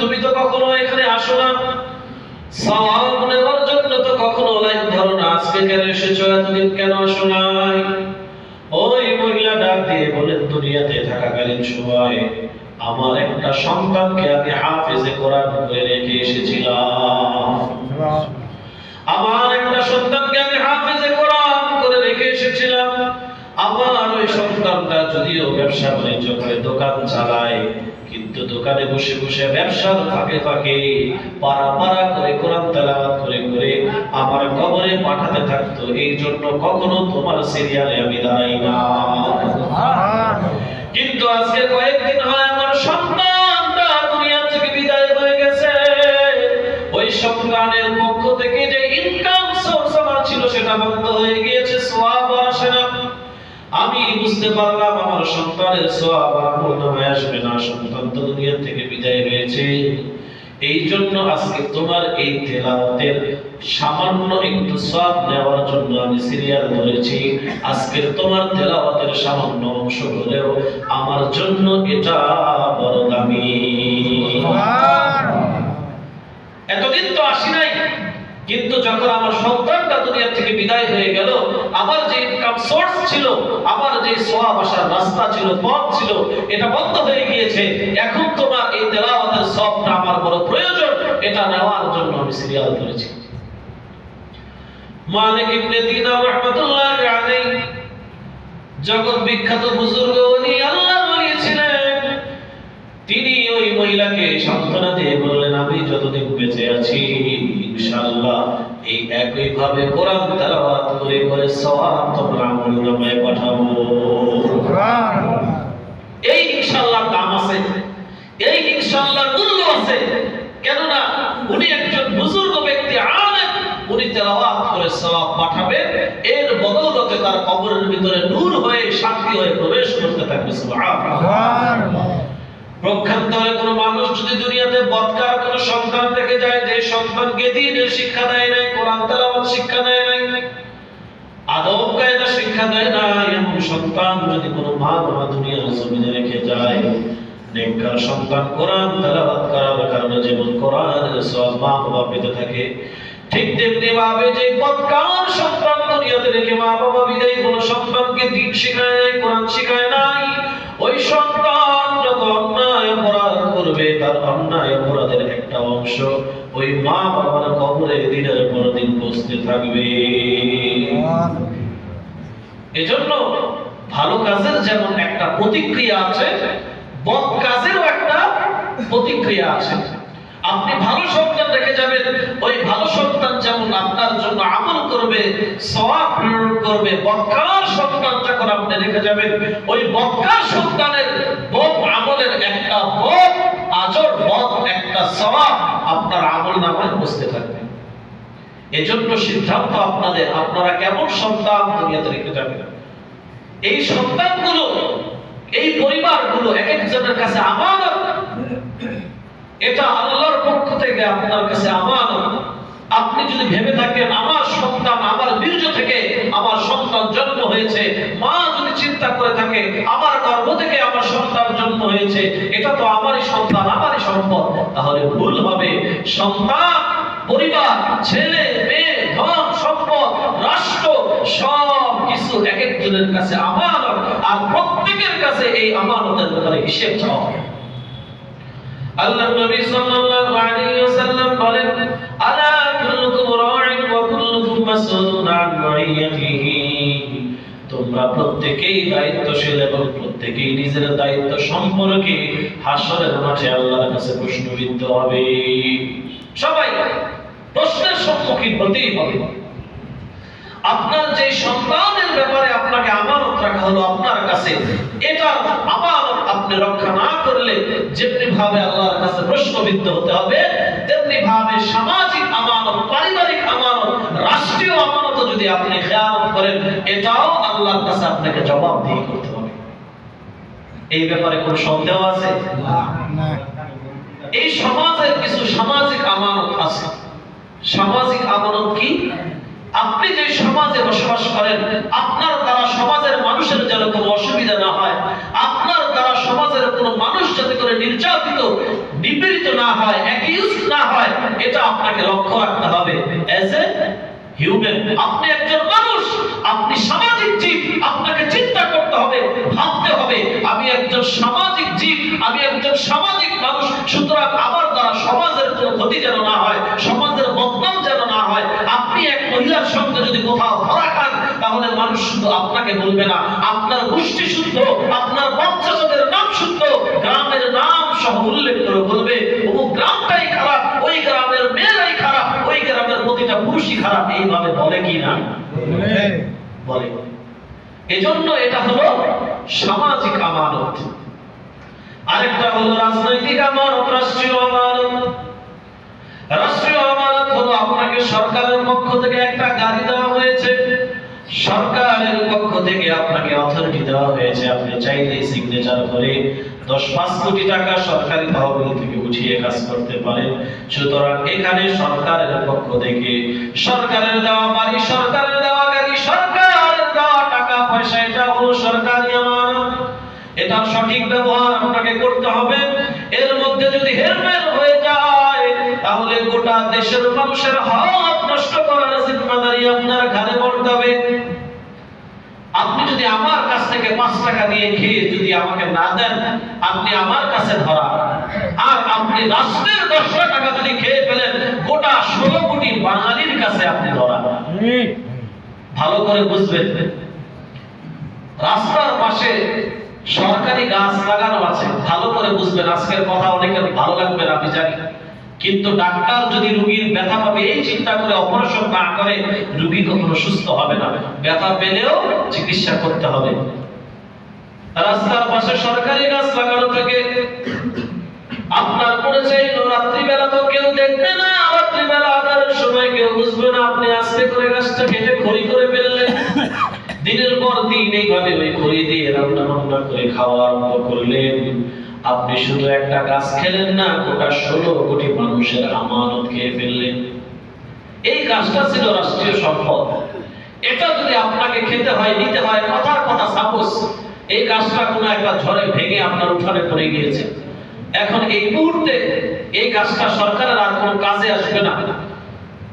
তুমি তো কখনো এখানে আসো না। সওয়াব নেওয়ার জন্য তো কখনো লাইন ধরো না। আজকে কেন এসেছ? এতদিন কেন আসো নাই? ওই মহিলা ডাক দিয়ে বলেন, দুনিয়াতে থাকাকালীন সময় আমার একটা সন্তানকে আমি হাফেজে কোরআন করে রেখে এসেছিলাম। আমার একটা সন্তানকে আমি হাফেজে কোরআন করে রেখে এসেছিলাম। আমার ওই সন্তানটা যদিও ব্যবসা বাণিজ্য করে দোকান চালায় কিন্তু দোকানে বসে বসে ব্যবসার ফাঁকে ফাঁকে, পাড়া পাড়া করে কোরআন তেলাওয়াত করে করে আমার কবরে পাঠাতে থাকতো। এই জন্য কখনো তোমার সিরিয়ালে আমি দাঁড়াই না। কিন্তু আজকে কয়েকদিন হয় আমার সন্তানটা দুনিয়া থেকে বিদায় হয়ে গেছে। ওই সন্তানের পক্ষ থেকে যে ইনকাম সোর্স আমার ছিল সেটা বন্ধ হয়ে গিয়েছে সোয়াব আর আসে না আমি বুঝতে পারলাম আমার সন্তানের সোয়াব আর পূর্ণমে আসবে না। সন্তান তো দুনিয়া থেকে বিদায় হয়েছে। এই জন্য আজকে তোমার এই তেলাওয়াতের সামান্য একটু সওয়াব নেওয়ার জন্য আমি সিরিয়াল ধরেছি। আজকে তোমার তেলাওয়াতের সামান্য অংশ হলেও আমার জন্য এটা বড় দামি। এতদিন তো আসি নাই। কিন্তু যখন আমার সন্তানটা দুনিয়া থেকে বিদায় হয়ে গেল আমার যে ইনকাম সোর্স ছিল আমার যে সোয়াব আসার রাস্তা ছিল, পথ ছিল, এটা বন্ধ হয়ে গিয়েছে। এখন তোমার এই তেলাওয়াতের সবটা আমার বড় প্রয়োজন, এটা নেওয়ার জন্য আমি সিরিয়াল ধরেছি মালিক ইবনে দিনার রাহমাতুল্লাহ আলাইহি, জগৎ বিখ্যাত বুজুর্গ উনি আল্লাহ তিনি ওই মহিলাকে সান্ত্বনা দিয়ে বললেন আমি যতদিন বেঁচে আছি ইনশাআল্লাহ এই একই ভাবে কোরআন তেলাওয়াত করে করে সওয়াব তোমরা আমল নামায় পাঠাবো। এই ইনশাআল্লাহ দাম আছে। এই ইনশাআল্লাহ মূল্য আছে। কেননা উনি একজন বুজুর্গ ব্যক্তি আলেম। উনি তেলাওয়াত করে সওয়াব পাঠাবেন। এর বদৌলতে তার কবরের ভিতরে নূর হয়ে শান্তি হয়ে প্রবেশ করতে থাকবে সুবহানাল্লাহ। পক্ষান্তরে কোনো মানুষ যদি দুনিয়াতে বদকার কোনো সন্তান রেখে যায়, যে সন্তানকে দিনের শিক্ষা দেয় নাই, কোরআন তেলাওয়াত শিক্ষা দেয় নাই, আদব কায়দা শিক্ষা দেয় না এমন সন্তান যদি কোনো মা বাবা দুনিয়ার জমিনে রেখে যায়, নেককার সন্তান কোরআন তেলাওয়াত করার কারণে যেমন কোরআনের সওয়াব মা বাবা পেতে থাকে ঠিক তেমনি ভাবে যে সন্তান দুনিয়াতে রেখে মা বাবা বিদায় সন্তানকে দিন শিখায় নাই, কোরআন শিখায় নাই। ওই সন্তান যত অন্যায় অপরাধ করবে, তার অন্যায় অপরাধের একটা অংশ ওই মা বাবার কবরে দিনের দিন বসতে থাকবে। এজন্য ভালো কাজের যেমন একটা প্রতিক্রিয়া আছে, বদ কাজেরও একটা প্রতিক্রিয়া আছে। আপনি ভালো সন্তান রেখে যাবেন। ওই ভালো সন্তান যেমন আপনার জন্য আমল করবে, সওয়াব প্রেরণ করবে, বক্কার সন্তান যখন আপনি রেখে যাবেন, ওই বক্কার সন্তানের বদ আমলের একটা বদ আজর বদ একটা সওয়াব আপনার আমল নামায় বসতে থাকবে। এজন্য সিদ্ধান্ত আপনাদের, আপনারা কেমন সন্তান দুনিয়াতে রেখে যাবেন? এই সন্তানগুলো, এই পরিবারগুলো, এক একজনের কাছে আমানত এটা আল্লাহর পক্ষ থেকে আপনার কাছে আমানত। আপনি যদি ভেবে থাকেন, আমার সন্তান, আমার বীর্য থেকে আমার সন্তান জন্ম হয়েছে, মা যদি চিন্তা করে থাকে, আমার গর্ভ থেকে আমার সন্তান জন্ম হয়েছে, এটা তো আমারই সন্তান, আমারই সম্পদ। তাহলে ভুল হবে। সন্তান, পরিবার, ছেলে, মেয়ে, ধন, সম্পদ, রাষ্ট্র, সব কিছু এক একজনের কাছে আমানত। আর প্রত্যেকের কাছে এই আমানতের ব্যাপারে হিসেব চাওয়া আল্লাহ নবী সাল্লাল্লাহু আলাইহি ওয়াসাল্লাম বলেন, আলা কুল্লুকুম রা'ইন ওয়া কুল্লুকুম মাসউলুন আন রা'ইয়াতিহি তোমরা প্রত্যেকেই দায়িত্বশীল এবং প্রত্যেকেই নিজের দায়িত্ব সম্পর্কে হাসরের মাঠে আল্লাহর কাছে প্রশ্নবিদ্ধ হবে। সবাই, প্রশ্নের সম্মুখীন হতেই হবে। আপনার যে সন্তানের ব্যাপারে আপনাকে আমানত রাখা হলো আপনার কাছে এটা আমানত আপনি রক্ষা না করলে যেমনি ভাবে আল্লাহর কাছে প্রশ্নবিদ্ধ হতে হবে তেমনি ভাবে সামাজিক আমানত, পারিবারিক আমানত, রাষ্ট্রীয় আমানত যদি আপনি খেয়াল করেন, এটাও আল্লাহর কাছে আপনাকে জবাবদিহি করতে হবে। এই ব্যাপারে কোনো সন্দেহ আছে? এই সমাজের কিছু সামাজিক আমানত আছে। সামাজিক আমানত কি? আপনি যে সমাজে বসবাস করেন, আপনার দ্বারা সমাজের মানুষের যেন কোনো অসুবিধা না হয় আপনার দ্বারা সমাজের কোনো মানুষ যাতে করে নির্যাতিত, নিপীড়িত না হয় অ্যাকিউজ না হয়, এটা আপনাকে লক্ষ্য রাখতে হবে। অ্যাজ এ হিউম্যান আপনি একজন মানুষ, আপনি সামাজিক জীব, আপনাকে চিন্তা করতে হবে, ভাবতে হবে, আমি একজন সামাজিক জীব, আমি একজন সামাজিক মানুষ, সুতরাং আমার দ্বারা সমাজের কোনো ক্ষতি যেন না হয়, সমাজের বদনাম যেন না হয়, আপনি এক মহিলার সঙ্গে যদি কোথাও ধরা খান, তাহলে মানুষ শুধু আপনাকে বলবে না, আপনার গোষ্ঠী শুদ্ধ, আপনার নাম শুদ্ধ গ্রামের নাম সহ উল্লেখ করে বলবে ও গ্রামটাই খারাপ, ওই গ্রামের মেয়েরাই খারাপ, ওই গ্রামের প্রতিটা পুরুষই খারাপ। এইভাবে বলে কি না? বলে। এজন্য এটা হলো সামাজিক আমানত। আরেকটা হলো রাজনৈতিক আমানত, রাষ্ট্রীয় আমানত। রাষ্ট্রীয় আমানত হলো আপনাকে সরকারের পক্ষ থেকে একটা গাড়ি দেওয়া হয়েছে। সরকারের পক্ষ থেকে আপনাকে অথরিটি দেওয়া হয়েছে। আপনি চাইলে সিগনেচার করে দশ পাঁচ কোটি টাকা সরকারি তহবিল থেকে উঠিয়ে কাজ করতে পারেন। সুতরাং এখানে সরকারের পক্ষ থেকে সরকারের দেওয়া বাড়ি সরকারের দেওয়া গাড়ি, সরকারের দেওয়া টাকা পয়সা এটা হলো সরকারি আমানত। এটা সঠিক ব্যবহার। গোটা দেশের মানুষের হক নষ্ট করার জিম্মাদারি আপনার ঘাড়ে পড়তে আপনি যদি আমার কাছ থেকে পাঁচ টাকা দিয়ে খেয়ে যদি আমাকে না দেন, আপনি আমার কাছে ধরা। আর আপনি রাষ্ট্রের দশ টাকা যদি খেয়ে ফেলেন, গোটা ষোলো কোটি বাঙালির কাছে আপনি ধরা। ভালো করে বুঝবেন, রাস্তার পাশে সরকারি গাছ লাগানো আছে। ভালো করে বুঝবেন, আজকের কথা অনেকের ভালো লাগবে না, আমি জানি। কিন্তু ডাক্তার যদি রোগীর ব্যথা পাবে, এই চিন্তা করে অপারেশন না করে, রোগী কখনো সুস্থ হবে না। ব্যথা পেলেও চিকিৎসা করতে হবে। রাস্তার পাশে সরকারি গাছ লাগানো থেকে আপনার পড়েছে রাত্রি বেলা তো কেউ দেখবে না রাত্রি বেলা আধারের সময় কেউ বুঝবে না, আপনি আস্তে করে গাছটা কেটে খড়ি করে ফেললেন। দিনের পর দিন এইভাবে ওই খড়ি দিয়ে রান্না বান্না করে খাওয়া আরম্ভ করলেন। আপনি শুধু একটা গাছ খেলেন না, গোটা ষোলো কোটি মানুষের আমানত খেয়ে ফেললেন। এই গাছটা ছিল রাষ্ট্রীয় সম্পদ। এটা যদি আপনাকে খেতে হয়, নিতে হয়, কথার কথা সাপোজ এই গাছটা কোনো একটা ঝড়ে ভেঙে আপনার উঠানে পড়ে গিয়েছে। এখন এই মুহূর্তে এই গাছটা সরকারের আর কোনো কাজে আসবে না।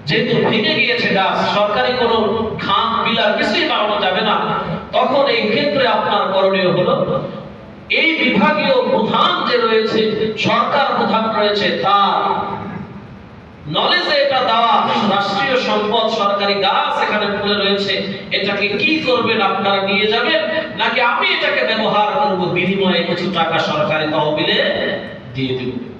যেহেতু ভেঙে গিয়েছে গাছ, সরকারি কোনো খাম পিলার কিছুই বানানো যাবে না। তখন এই ক্ষেত্রে আপনার করণীয় হলো এই বিভাগীয় প্রধান যে রয়েছে, সরকার প্রধান রয়েছে, তার নলেজে এটা দেওয়া, রাষ্ট্রীয় সম্পদ, সরকারি গাছ এখানে পড়ে রয়েছে। এটাকে কি করবেন, আপনারা নিয়ে যাবেন? নাকি আমি এটাকে ব্যবহার করব? বিনিময়ে কিছু টাকা সরকারি তহবিলে দিয়ে দেব।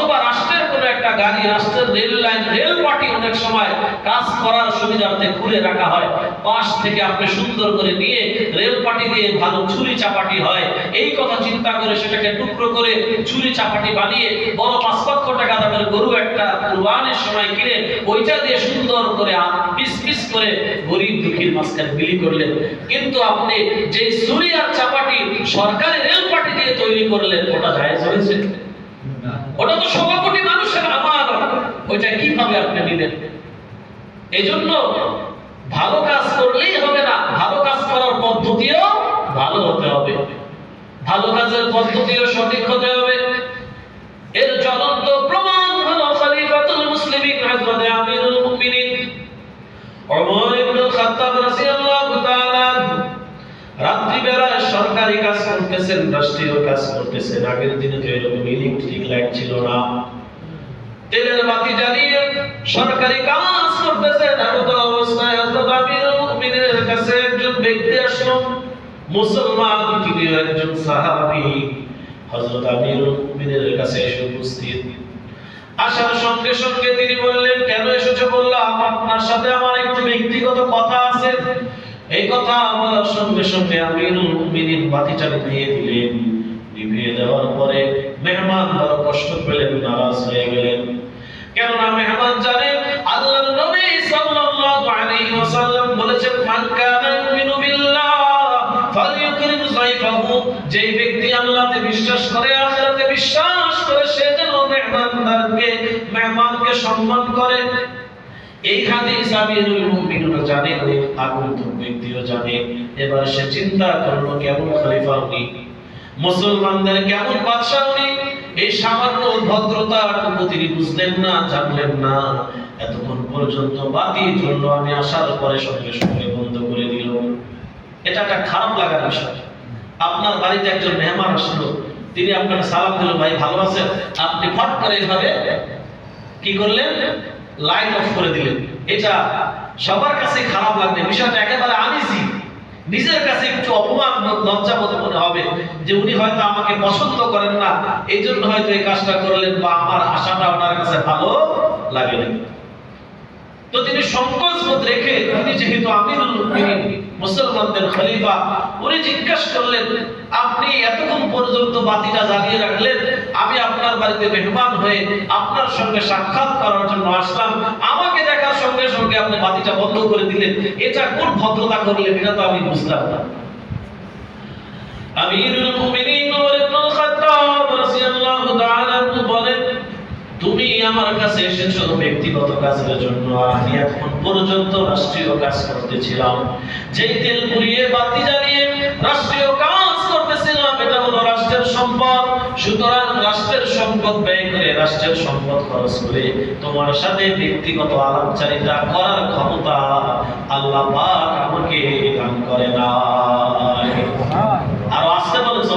অথবা রাষ্ট্রের কোনো একটা গাড়ি, রাষ্ট্রের রেল লাইন রেল পার্টি অনেক সময় কাজ করার সুবিধার্থে খুলে রাখা হয়। পাশ থেকে আপনি সুন্দর করে নিয়ে রেল পার্টি দিয়ে ভালো ছুরি চাপাটি হয়। এই কথা চিন্তা করে সেটাকে টুকরো করে ছুরি চাপাটি বানিয়ে বড় পাঁচ লক্ষ টাকা দামের গরু একটা কুরবানের সময় কিনে ওইটা দিয়ে সুন্দর করে পিস পিস করে গরিব দুঃখীর মাঝখানে বিলি করলেন। কিন্তু আপনি যে ছুরি আর চাপাটি সরকারি রেল পার্টি দিয়ে তৈরি করলেন, ওটা জায়েজ হয়েছে? ওটা তো ষোলো কোটি মানুষের আমার। ওইটা কীভাবে আপনি নিলেন এই জন্য ভালো কাজ করলেই হবে না, ভালো কাজ করার পদ্ধতিও ভালো হতে হবে। ভালো কাজের পদ্ধতিও সঠিক হতে হবে। এর জ্বলন্ত প্রমাণ হলো খলিফাতুল মুসলিমিন হযরত আমিরুল মুমিনিন। ওমর ইবনে খাত্তাব রাদিয়াল্লাহু তাআলা রাত্রিবেলায় সরকারি কাজ করতেছেন রাষ্ট্রীয় কাজ করতেছেন। আগের দিনে তো এরকম ইলেকট্রিক লাইট ছিল না। তেলের বাতি জ্বালিয়ে সরকারি কাজ করতেছেন। এমত অবস্থায় হযরত আমিরুল মুমিনের কাছে একজন ব্যক্তি আসলো। মুসলমান তিনি একজন সাহাবী। হযরত আমিরুল মুমিনের কাছে এসে উপস্থিত। আসার সঙ্গে সঙ্গে তিনি বললেন, কেন এসেছ? বললাম, আপনার সাথে আমার একটু ব্যক্তিগত কথা আছে। এই কথা বলার সঙ্গে সঙ্গে আমিরুল মুমিনিন বাতিটা নিভিয়ে দিলেন। নিভিয়ে দেওয়ার পরে মেহমান বড় কষ্ট পেলেন, নারাজ হয়ে গেলেন। কেননা মেহমান জানেন আল্লাহর নবী সাল্লাল্লাহু আলাইহি ওয়াসাল্লাম বলেছেন, মান কানা ইউমিনু বিল্লাহ ফালইউকরিম যায়ফাহু যে ব্যক্তি আল্লাহতে বিশ্বাস করে, আখিরাতে বিশ্বাস করে, সে যেন মেহমানদারকে, মেহমানকে সম্মান করে। এই হাদিস আমিরুল মুমিনুন জানে অনেক আগন্তুক ব্যক্তিও জানে। এবার সে চিন্তা করল, কেমন খলিফা উনি? মুসলমানদের কেমন বাদশা উনি? এই সামান্য ভদ্রতাটুকু তিনি বুঝলেন না, জানলেন না। এতক্ষণ পর্যন্ত বাতি জ্বললো, আমি আসার পরে সঙ্গে সঙ্গে বন্ধ করে দিল। এটা একটা খারাপ লাগার বিষয়। আপনার বাড়িতে একজন মেহমান আসলো। তিনি আপনাকে সালাম দিল, ভাই, ভালো আছেন? আপনি ফট করে এইভাবে কি করলেন? লাইট অফ করে দিলেন। এটা সবার কাছে খারাপ লাগবে। বিষয়টা একেবারে নিজের কাছে একটু অপমান লজ্জা বোধ, মনে হবে যে উনি হয়তো আমাকে পছন্দ করেন না। এই জন্য হয়তো এই কাজটা করলেন বা আমার আশাটা ওনার কাছে ভালো লাগে না তো তিনি সংকোচ বোধ রেখে তিনি যেহেতু আমিরুল মুমিনিন মুসলমানদের খলিফা উনি জিজ্ঞাসা করলেন আপনি এতক্ষণ পর্যন্ত বাতিটা জ্বালিয়ে রাখলেন আমি আপনার বাড়িতে মেহমান হয়ে আপনার সঙ্গে সাক্ষাৎ করার জন্য আসলাম। আমাকে দেখার সঙ্গে সঙ্গে আপনি বাতিটা বন্ধ করে দিলেন। এটা কোন ভদ্রতা করলেন এটা তো আমি বুঝলাম না। আমিরুল মুমিনিন ওমর ইবনে খাত্তাব রাদিয়াল্লাহু তাআলা বলেন, তুমি আমার কাছে এসেছ ব্যক্তিগত কাজের জন্য। আমি এখন পর্যন্ত রাষ্ট্রীয় কাজ করতেছিলাম। যেই তেল পুড়িয়ে বাতি জ্বালিয়ে রাষ্ট্রীয় কাজ করতেছিলাম সম্পদ সুতরাং রাষ্ট্রের সম্পদ ব্যয় করে রাষ্ট্রের সম্পদ খরচ করে তোমার সাথে ব্যক্তিগত আলাপচারিতা করার ক্ষমতা আল্লাহ আমাকে দান করে না আর আসতে বলেছ